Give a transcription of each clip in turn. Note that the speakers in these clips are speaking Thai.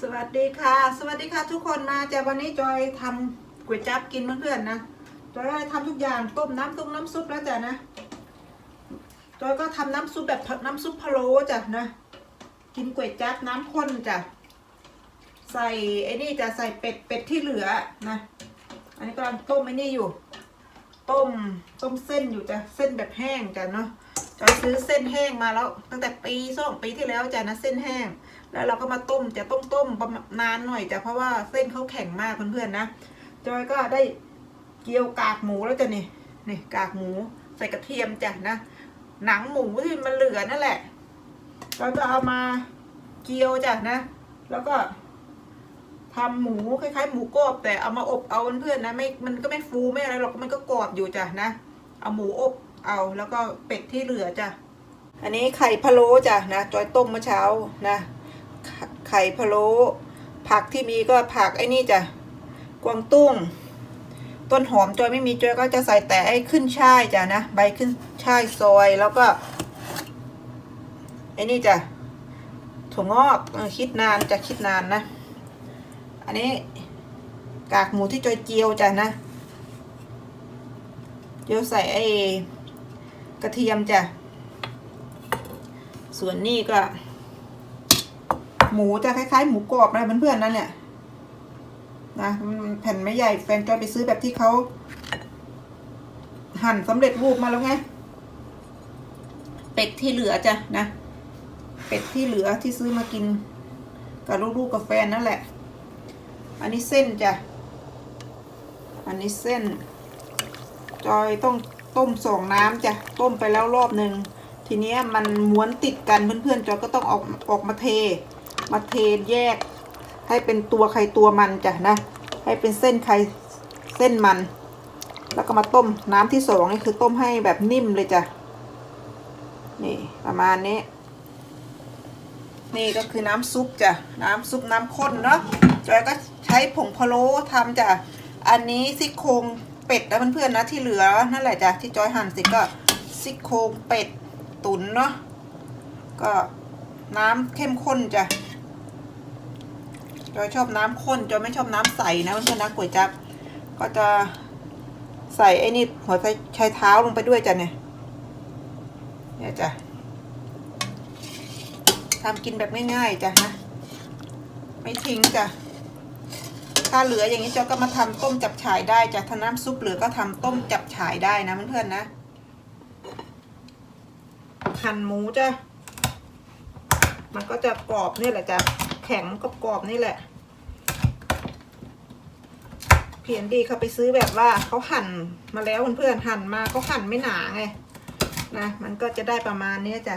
สวัสดีค่ะ สวัสดีค่ะทุกคนมาจากวันนี้จอยทำก๋วยจั๊บกินเพื่อนๆนะจอยก็ทำทุกอย่างต้มน้ำต้มน้ำซุปแล้วจ้ะนะจอยก็ทำน้ำซุปแบบน้ำซุปพะโล้จ้ะนะ กินก๋วยจั๊บน้ำข้นจ้ะใส่ไอ้นี่จะใส่เป็ดเป็ดที่เหลือนะอันนี้กำลังต้มไอ้นี่อยู่ ต้มต้มเส้นอยู่จ้ะเส้นแบบแห้งจ้ะเนาะจอยซื้อเส้นแห้งมาแล้ว ตั้งแต่ปีสองปีที่แล้วจ้ะนะเส้นแห้ง แล้วเราก็มาต้มจะต้มต้มประมาณนานหน่อยจ้ะเพราะว่าเส้นเขาแข็งมากเพื่อนๆนะจอยก็ได้เกี๊ยวกากหมูแล้วจ้ะนี่นี่กากหมูใส่กระเทียมจ้ะนะหนังหมูที่มันเหลือนั่นแหละเราจะเอามาเกี๊ยวจ้ะนะ แล้วก็ทำหมูคล้ายๆหมูกรอบแต่เอามาอบเอาเพื่อนๆนะไม่มันก็ไม่ฟูไม่อะไรหรอกมันก็กรอบอยู่จ้ะนะ เอาหมูอบเอาแล้วก็เป็ดที่เหลือจ้ะอันนี้ไข่พะโล้จ้ะนะจอยต้มเมื่อเช้านะ ไข่พะโล้ผักที่มีก็ผักไอ้นี่จ้ะกวางตุ้ง ต้นหอมจอยไม่มีจอยก็จะใส่แต่ไอ้ขึ้นช่ายจ้ะนะใบขึ้นช่ายซอยแล้วก็ไอ้นี่จ้ะถั่วงอกคิดนานจะคิดนานนะ อันนี้กากหมูที่จอยเจียวจ้ะนะเจียวใส่ไอ้กระเทียมจ้ะส่วนนี้ก็ หมูจะคล้ายๆ หมูกรอบนะเพื่อนๆนั่นเนี่ยนะแผ่นไม่ใหญ่แฟนจอยไปซื้อแบบที่เขาหั่นสำเร็จรูปมาแล้วไง เป็ดที่เหลือจ้ะนะ เป็ดที่เหลือที่ซื้อมากิน กับลูกๆกับแฟนนั่นแหละ อันนี้เส้นจ้ะ อันนี้เส้น จอยต้องต้มสองน้ำจ้ะ ต้มไปแล้วรอบหนึ่งทีนี้มันม้วนติดกันเพื่อนๆจอยก็ต้องออกออกมาเท มาเทแยก ให้เป็นตัวใครตัวมันจ้ะนะ ให้เป็นเส้นใครเส้นมัน แล้วก็มาต้มน้ำที่สองนี่คือต้มให้แบบนิ่มเลยจ้ะนี่ประมาณนี้ นี่ก็คือน้ำซุปจ้ะน้ำซุปน้ำข้นเนาะจอยก็ใช้ผงพะโล้ทำจ้ะอันนี้ซี่โครงเป็ดนะเพื่อนๆนะที่เหลือนั่นแหละจ้ะที่จอยหั่นเสร็จก็ซี่โครงเป็ดตุ๋นเนาะก็น้ำเข้มข้นจ้ะ จอยชอบน้ำข้นจอยไม่ชอบน้ำใสนะเพื่อนๆนะก๋วยจั๊บก็จะใส่ไอ้นี่หัวใจชายเท้าลงไปด้วยจ้ะเนี่ยเนี่ยจ้ะทำกินแบบง่ายๆจ้ะนะไม่ทิ้งจ้ะถ้าเหลืออย่างนี้จอยก็มาทำต้มจับฉ่ายได้จ้ะถ้าน้ำซุปเหลือก็ทำต้มจับฉ่ายได้นะเพื่อนๆนะหั่นหมูจ้ะมันก็จะกรอบนี่แหละจ้ะ แข็งกรอบๆนี่แหละเพียนดีเขาไปซื้อแบบว่าเขาหั่นมาแล้วเพื่อนๆหั่นมาเขาหั่นไม่หนาไงนะมันก็จะได้ประมาณนี้จ้ะ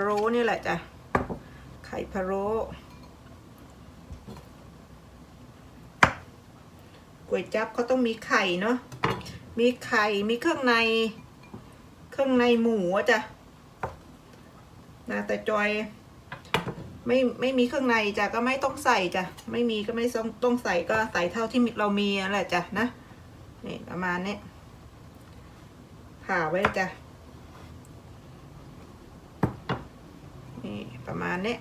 ะโล้นี่แหละจ้ะ ไข่พะโล้ก๋วยจั๊บเขาต้องมีไข่เนาะ มีไข่ มีเครื่องใน เครื่องในหมูจ้ะนะแต่จอย ไม่ไม่มีเครื่องในจ้ะก็ไม่ต้องใส่จ้ะ ไม่มีก็ไม่ต้องต้องใส่ก็ใส่เท่าที่เรามีนั่นแหละจ้ะนะ นี่ประมาณนี้ผ่าไว้จ้ะ นี่ประมาณนี้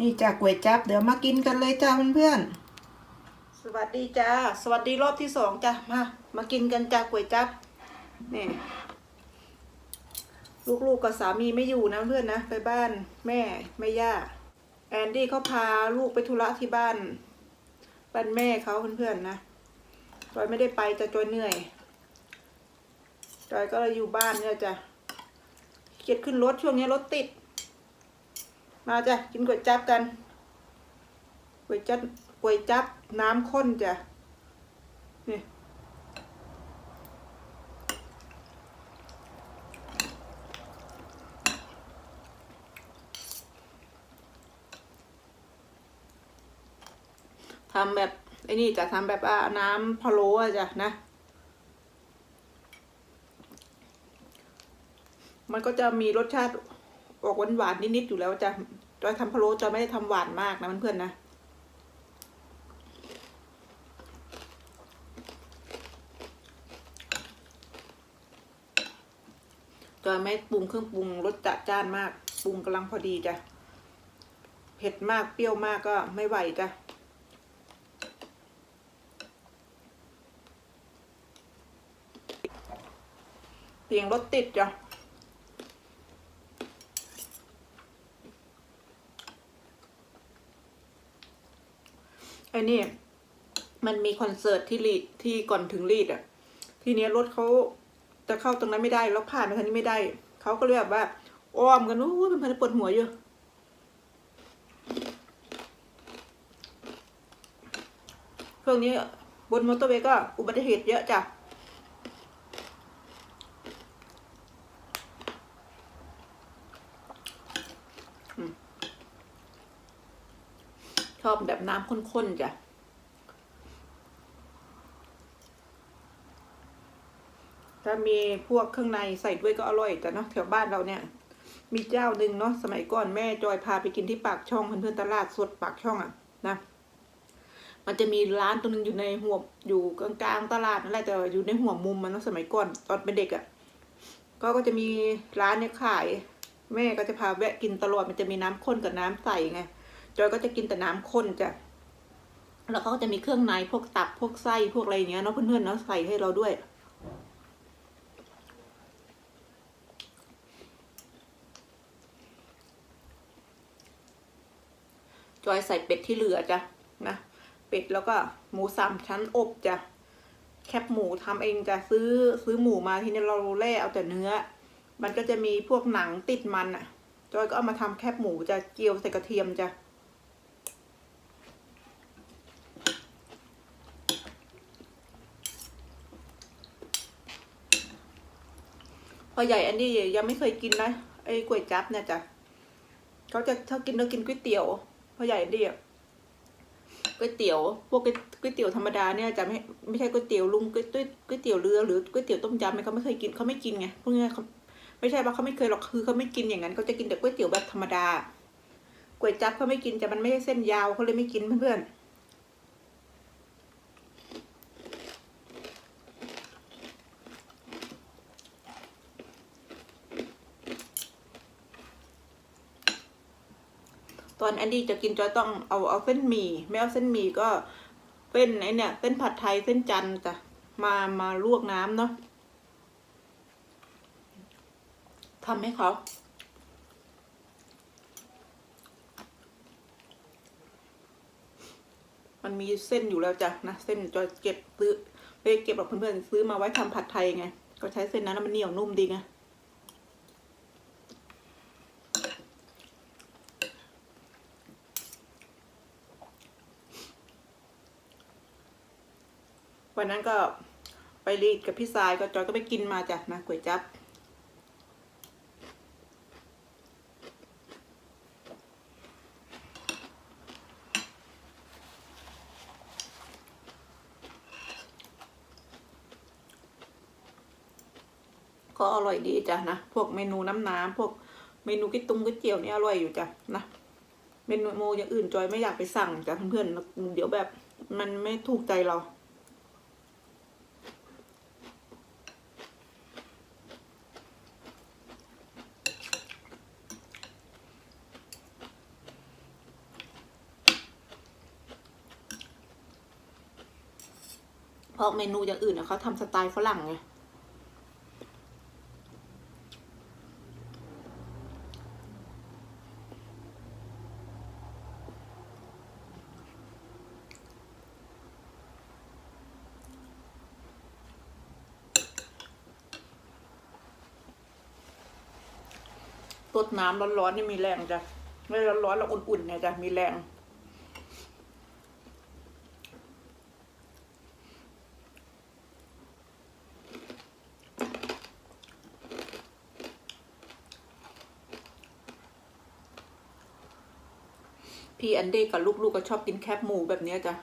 นี่จ้าก๋วยจับเดี๋ยวมากินกันเลยจ้าเพื่อนๆ สวัสดีจ้า สวัสดีรอบที่สองจ้ามา มากินกันจ้าก๋วยจับนี่ลูกๆกับสามีไม่อยู่นะเพื่อนนะ ไปบ้านแม่แม่ย่า แอนดี้เขาพาลูกไปธุระที่บ้านบ้านแม่เขาเพื่อนๆนะจอยไม่ได้ไปจะจอยเหนื่อยจอยก็เลยอยู่บ้านเนี่ยจ้ะเกียดขึ้นรถช่วงนี้รถติด มาจ้ะกินก๋วยจับกันก๋วยจับก๋วยจับน้ำข้นจ้ะนี่ทำแบบไอ้นี่จะทำแบบว่าน้ำพะโล้จ้ะนะ มันก็จะมีรสชาติ ออกหวานๆนิดๆอยู่แล้วจะจอยทำพะโล้จอยไม่ได้ทำหวานมากนะเพื่อนๆนะจอยไม่ปรุงเครื่องปรุงรสจัดจ้านมากปรุงกำลังพอดีจ้ะเผ็ดมากเปรี้ยวมากก็ไม่ไหวจ้ะเสียงรถติดจ้ะ ไอ้นี่ มันมีคอนเสิร์ตที่ลีดที่ก่อนถึงลีดอะทีเนี้ยรถเขาจะเข้าตรงนั้นไม่ได้แล้วผ่านไปทางนี้ไม่ได้เขาก็เลยแบบว่าอ้อมกันอู้เป็นพันปวดหัวอยู่เครื่องนี้บนมอเตอร์เวย์ก็อุบัติเหตุเยอะจ้ะ ชอบแบบน้ำข้นๆจ้ะถ้ามีพวกเครื่องในใส่ด้วยก็อร่อยแต่เนาะแถวบ้านเราเนี่ย มีเจ้าหนึ่งเนาะสมัยก่อนแม่จอยพาไปกินที่ปากช่องเพื่อนๆตลาดสดปากช่องอะ่ะนะมันจะมีร้านตัวหนึงอยู่ในหัวอยู่กลางๆตลาดนั่นแหละแต่อยู่ในหัวมุมมันเนาะสมัยก่อนตอนเป็นเด็กอะ่ะก็ก็จะมีร้านเนี่ยขาย แม่ก็จะพาแวะกินตลอดมันจะมีน้ำข้นกับน้ำใสไง จอยก็จะกินแต่น้ำข้นจ้ะแล้วเขาก็จะมีเครื่องในพวกตับพวกไส้พวกอะไรเงี้ยเนาะเพื่อนๆเนาะใส่ให้เราด้วย จอยใส่เป็ดที่เหลือจ้ะนะเป็ดแล้วก็หมูสามชั้นอบจ้ะแคบหมูทำเองจะซื้อซื้อหมูมาที่นี้เราแล่เอาแต่เนื้อ มันก็จะมีพวกหนังติดมันอะ จอยก็เอามาทำแคบหมูจะเจียวใส่กระเทียมจ้ะ ใหญ่อันนี้ยังไม่เคยกินนะไอ้ก๋วยจั๊บเนี่ยจ้ะเขาจะชอบกินแล้วกินก๋วยเตี๋ยวพอใหญ่อันนี้ก๋วยเตี๋ยวพวกก๋วยเตี๋ยวธรรมดาเนี่ยจะไม่ไม่ใช่ก๋วยเตี๋ยวลุงก๋วยก๋วยเตี๋ยวเรือหรือก๋วยเตี๋ยวต้มยำเนี่ยเขาไม่เคยกินเขาไม่กินไงพวกเนี้ยเขาไม่ใช่ว่าเขาไม่เคยหรอกคือเขาไม่กินอย่างนั้นเขาจะกินแต่ก๋วยเตี๋ยวแบบธรรมดาก๋วยจั๊บเขาไม่กินแต่มันไม่ใช่เส้นยาวเขาเลยไม่กินเพื่อนๆ อนแอนดี้จะกินจอยต้องเอาเอาเส้นหมี่ไม่เอาเส้นหมี่ก็เส้นไอเนี่ยเส้นผัดไทยเส้นจันจ้ะมามาลวกน้ำเนาะทำให้เขามันมีเส้นอยู่แล้วจ้ะนะเส้นจอยเก็บซื้อไม่ได้เก็บหรอกเพื่อนๆซื้อมาไว้ทำผัดไทยไง ก็ใช้เส้นนั้นแล้วมันเหนียวนุ่มดีไง วันนั้นก็ไปรีดกับพี่สายก็จอยก็ไปกินมาจ้ะนะก๋วยจั๊บก็อร่อยดีจ้ะนะ พวกเมนูน้ำน้ำพวกเมนูก๋วยตุ้งก๋วยเตี๋ยวนี่อร่อยอยู่จ้ะนะ เมนูอย่างอื่นจอยไม่อยากไปสั่งจ้ะเพื่อนๆ เดี๋ยวแบบมันไม่ถูกใจเรา เพราะเมนูอย่างอื่นนะเขาทำสไตล์ฝรั่งไงตดน้ำร้อนๆนี่มีแรงจ้ะไม่ร้อนๆแล้วอุ่นๆเนี่ยจ้ะมีแรง พี่แอนดี้กับลูกๆก็ชอบกินแคบหมูแบบเนี้ยจ้ะ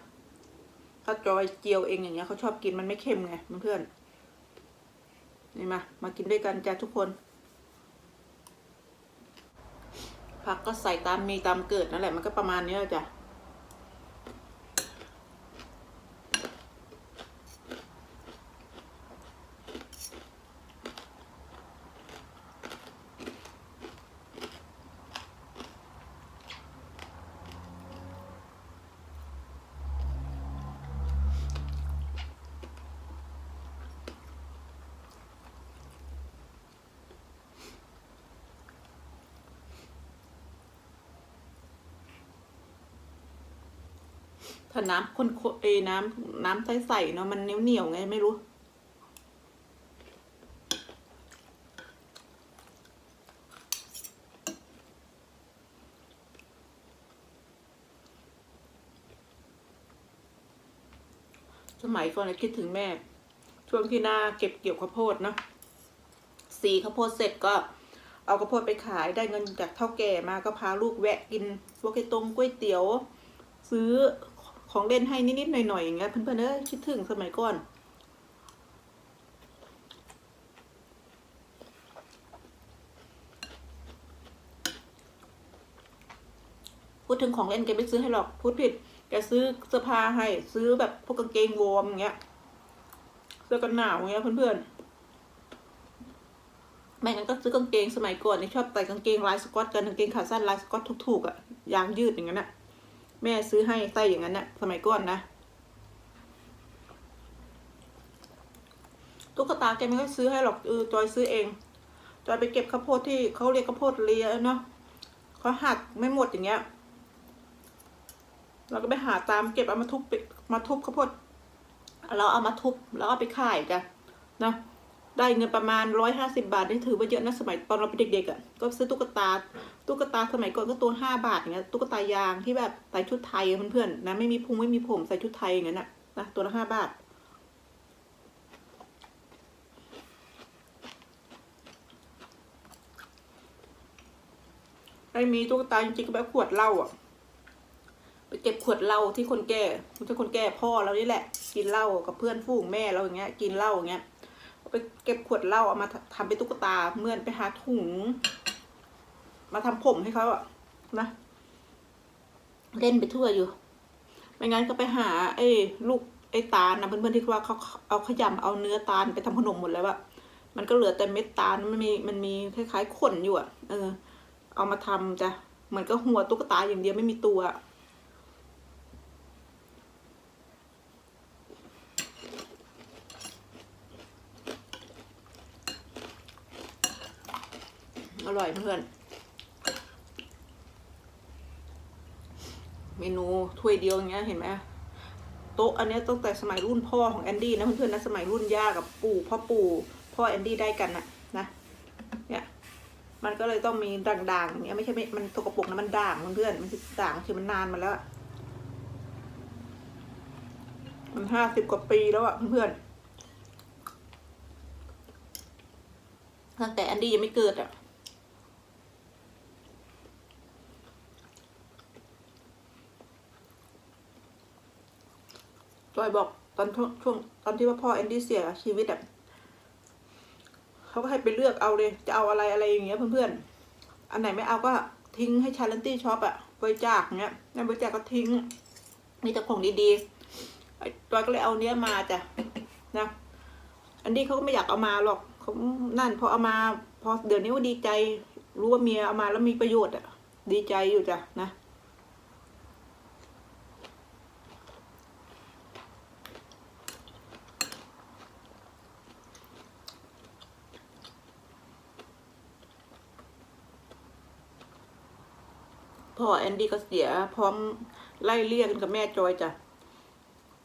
ถ้าจอยเจียวเองอย่างเงี้ยเขาชอบกินมันไม่เค็มไงเพื่อนนี่มา มากินด้วยกันจ้ะทุกคน ผักก็ใส่ตามมีตามเกิดนั่นแหละมันก็ประมาณนี้แล้วจ้ะ ถ้าน้ำข้นเอน้ำน้ำใสๆเนาะมันเหนียวๆไงไม่รู้ สมัยก่อนคิดถึงแม่ ช่วงที่หน้าเก็บเกี่ยวข้าวโพดเนาะสีข้าวโพดเสร็จก็เอาข้าวโพดไปขายได้เงินจากเท่าแก่มาก็พาลูกแวะกินพวกไอ้ตรงก๋วยเตี๋ยว ซื้อ ของเล่นให้นิดๆหน่อยๆอย่างเงี้ยเพื่อนๆเอ้ยคิดถึงสมัยก่อนพูดถึงของเล่นแกไม่ซื้อให้หรอกพูดผิดแกซื้อเสื้อผ้าให้ ซื้อแบบพวกกางเกงวอร์มอย่างเงี้ยเสื้อกันหนาวอย่างเงี้ยเพื่อนๆไม่งั้นก็ซื้อกางเกงสมัยก่อนนี่ชอบใส่กางเกงลายสก๊อตกันกางเกงขาสั้นลายสก๊อตถูกๆอะ่ะยางยืดอย่างนั้นะ แม่ซื้อให้ใส่อย่างนั้นนะสมัยก่อนนะตุ๊กตาแกไม่ค่อยซื้อให้หรอกเออจอยซื้อเอง จอยไปเก็บข้าวโพดที่เขาเรียกข้าวโพดเลียเนาะเขาหักไม่หมดอย่างเงี้ยเราก็ไปหาตามเก็บเอามาทุบมาทุบข้าวโพดเราเอามาทุบแล้วเอาไปขายจ้ะนะได้เงินประมาณร้อยห้าสิบาทนี่ถือว่าเยอะนะสมัยตอนเราเป็นเด็กๆอะ่ะก็ซื้อตุ๊กตา ตุ๊กตาสมัยก่อนก็ตัวห้าบาทอย่างเงี้ยตุ๊กตายางที่แบบใส่ชุดไทยเพื่อนๆนะไม่มีพุงไม่มีผมใส่ชุดไทยอย่างนั้นน่ะนะตัวละห้าบาท ไอ้มีตุ๊กตาจริงๆก็แบบขวดเหล้าอะไปเก็บขวดเหล้าที่คนแก่ไม่คนแก่พ่อเรานี่แหละ กินเหล้ากับเพื่อนฝูงแม่เราอย่างเงี้ย กินเหล้าอย่างเงี้ยไปเก็บขวดเหล้าเอามาทำเป็นตุ๊กตาเมื่อนไปหาถุง มาทำผมให้เขาอะนะ เล่นไปทั่วอยู่ ไม่งั้นก็ไปหา ไอ้ลูกไอ้ตาลนะเพื่อนๆที่ว่าเขาเอาขยำเอาเนื้อตาลไปทำขนมหมดแล้วอะมันก็เหลือแต่เม็ดตาลมันมีมันมีคล้ายๆขนอยู่อะเออ เอามาทำจ้ะเหมือนก็หัวตุ๊กตาอย่างเดียวไม่มีตัวอร่อยเพื่อน เมนูถ้วยเดียวอย่างเงี้ยเห็นไหมโต๊ะอันนี้ตั้งแต่สมัยรุ่นพ่อของแอนดี้นะเพื่อนๆนะสมัยรุ่นย่ากับปู่พ่อปู่พ่อแอนดี้ได้กันนะนะเนี่ยมันก็เลยต้องมีด่างๆอย่างเงี้ยไม่ใช่ไม่มันตกกระปุกนะมันด่างเพื่อนๆมันคือด่างคือมันนานมาแล้วมันห้าสิบกว่าปีแล้วอะเพื่อนๆตั้งแต่แอนดี้ยังไม่เกิดอะ จอยบอกตอนช่วงตอนที่ว่าพ่อแอนดี้เสียชีวิตอะเขาก็ให้ไปเลือกเอาเลย จะเอาอะไรอะไรอย่างเงี้ยเพื่อนๆ อันไหนไม่เอาก็ทิ้งให้ชาเลนตี้ช็อปอะบริจาคเงี้ยในบริจาคก็ทิ้ง มีแต่ของดีๆจอยก็เลยเอาเนี้ยมาจ้ะนะอันนี้เขาก็ไม่อยากเอามาหรอกเขานั่นพอเอามาพอเดี๋ยวนี้ว่าดีใจ รู้ว่าเมียเอามาแล้วมีประโยชน์อะดีใจอยู่จ้ะนะ พ่อแอนดี้ก็เสียพร้อมไล่เลี่ยกันกับแม่จอยจ้ะ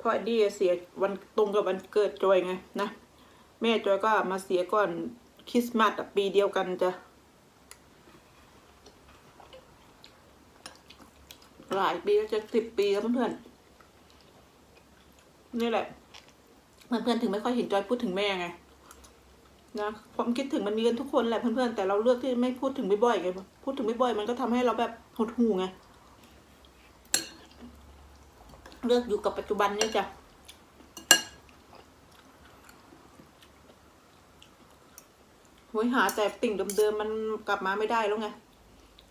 พ่อแอนดี้เสียวันตรงกับวันเกิดจอยไงนะแม่จอยก็มาเสียก่อนคริสต์มาสปีเดียวกันจ้ะหลายปีแล้วจะสิบปีแล้วเพื่อนๆนี่แหละเพื่อนๆถึงไม่ค่อยเห็นจอยพูดถึงแม่ไงนะความคิดถึงมันมีกันทุกคนแหละเพื่อนๆแต่เราเลือกที่ไม่พูดถึงบ่อยๆไงพูดถึงบ่อยๆมันก็ทำให้เราแบบ หดหูไง เลือกอยู่กับปัจจุบันเนี่ยจ้ะโหยหาแต่ติ่งเดิมๆมันกลับมาไม่ได้แล้วไง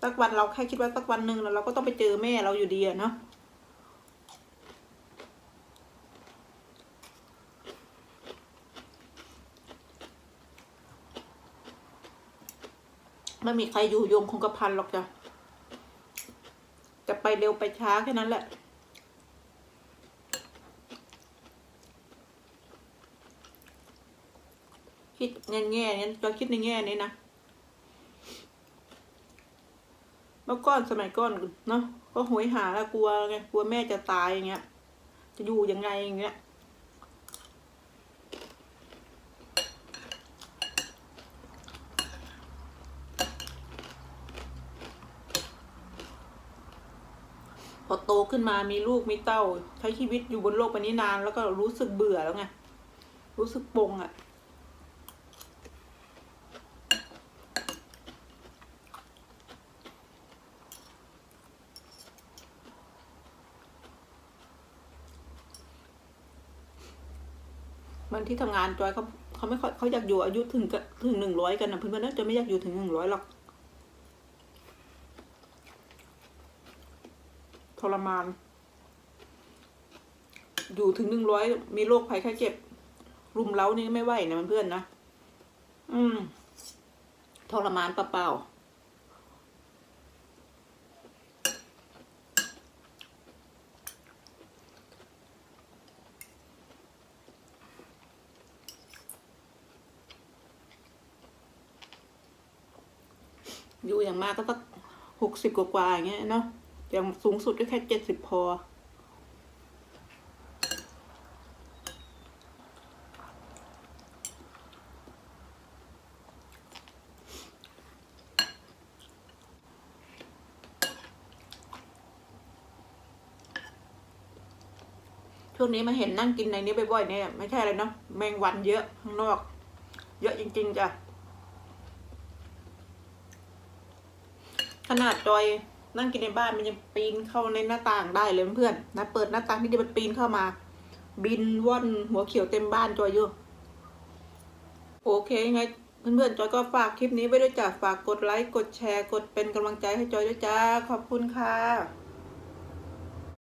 สักวันเราแค่คิดว่าสักวันหนึ่งเราก็ต้องไปเจอแม่เราอยู่ดีอะเนาะไม่มีใครอยู่ยงคงกระพันหรอกจ้ะ จะไปเร็วไปช้าแค่นั้นแหละ คิดแง่แง่ๆเนี่ยเราคิดในแง่นี้นะเมื่อก่อนสมัยก่อนเนาะก็หวยหาแล้วกลัวไงกลัวแม่จะตายอย่างเงี้ย จะอยู่ยังไงอย่างเงี้ย อโตขึ้นมามีลูกมีเต้า ใช้ชีวิตอยู่บนโลกใบนี้นาน แล้วก็รู้สึกเบื่อแล้วไงรู้สึกปงอะ่ะมันที่ทำงานจอยเขาเขาไม่ค่อยเขาอยากอยู่อายุถึงถึงหนึ่งร้อยกันนะเพื่อนๆน่าจะไม่อยากอยู่ถึงหนึ่งร้อยหรอก รมาน อยู่ถึงหนึ่งร้อยมีโรคภัยไข้เจ็บ รุมเร้านี่ไม่ไหวนะเพื่อนๆนะอืมทรมานเปล่าๆอยู่อย่างมากก็สักหกสิบกว่าๆอย่างเงี้ยเนาะ อย่างสูงสุดก็แค่เจ็ดสิบพอ ช่วงนี้มาเห็นนั่งกินในนี้บ่อยๆเนี่ย ไม่ใช่อะไรเนาะแมงวันเยอะข้างนอก เยอะจริง ๆ จ้ะ ขนาดจอย นั่งกินในบ้านมันยังปีนเข้าในหน้าต่างได้เลยเพื่อนๆนะเปิดหน้าต่างที่ดีมันปีนเข้ามา บินว่อนหัวเขียวเต็มบ้านจอยอยู่โอเคยังไงเพื่อนๆจอยก็ฝากคลิปนี้ไว้ด้วยจ้ะฝากกดไลค์กดแชร์ กดเป็นกำลังใจให้จอยด้วยจ้าขอบคุณค่ะ